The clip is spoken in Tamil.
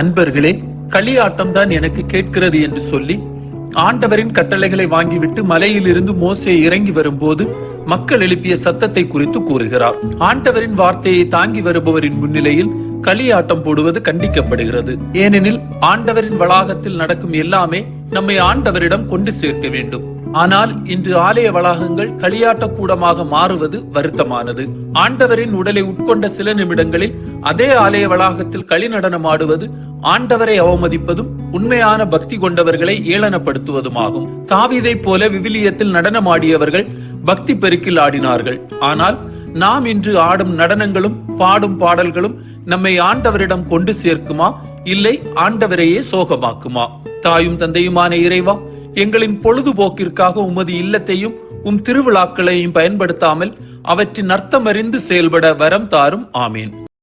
அன்பர்களே களியாட்டம் தான் எனக்கு கேட்கிறது என்று சொல்லி ஆண்டவரின் கட்டளைகளை வாங்கிவிட்டு மலையிலிருந்து மோசே இறங்கி வரும்போது மக்கள் எழுப்பிய சத்தத்தை குறித்து கூறுகிறார். ஆண்டவரின் வார்த்தையை தாங்கி வருபவரின் முன்னிலையில் களியாட்டம் போடுவது கண்டிக்கப்படுகிறது. ஏனெனில் ஆண்டவரின் வளாகத்தில் நடக்கும் எல்லாமே நம்மை ஆண்டவரிடம் கொண்டு சேர்க்க வேண்டும். ஆனால் இன்று ஆலய வளாகங்கள் களியாட்ட கூடமாக மாறுவது வருத்தமானது. ஆண்டவரின் உடலை உட்கொண்ட சில நிமிடங்களில் அதே ஆலய வளாகத்தில் களி நடனம் ஆடுவது ஆண்டவரை அவமதிப்பதும் உண்மையான பக்தி கொண்டவர்களை ஏளனப்படுத்துவதுமாகும். தாவிதை போல விவிலியத்தில் நடனமாடியவர்கள் பக்தி பெருக்கில் ஆடினார்கள். ஆனால் நாம் இன்று ஆடும் நடனங்களும் பாடும் பாடல்களும் நம்மை ஆண்டவரிடம் கொண்டு சேர்க்குமா? இல்லை ஆண்டவரையே சோகமாக்குமா? தாயும் தந்தையுமான இறைவா எங்களின் பொழுதுபோக்கிற்காக உமது இல்லத்தையும் உம் திருவிழாக்களையும் பயன்படுத்தாமல் அவற்றின் அர்த்தமறிந்து செயல்பட வரம் தாரும். ஆமீன்.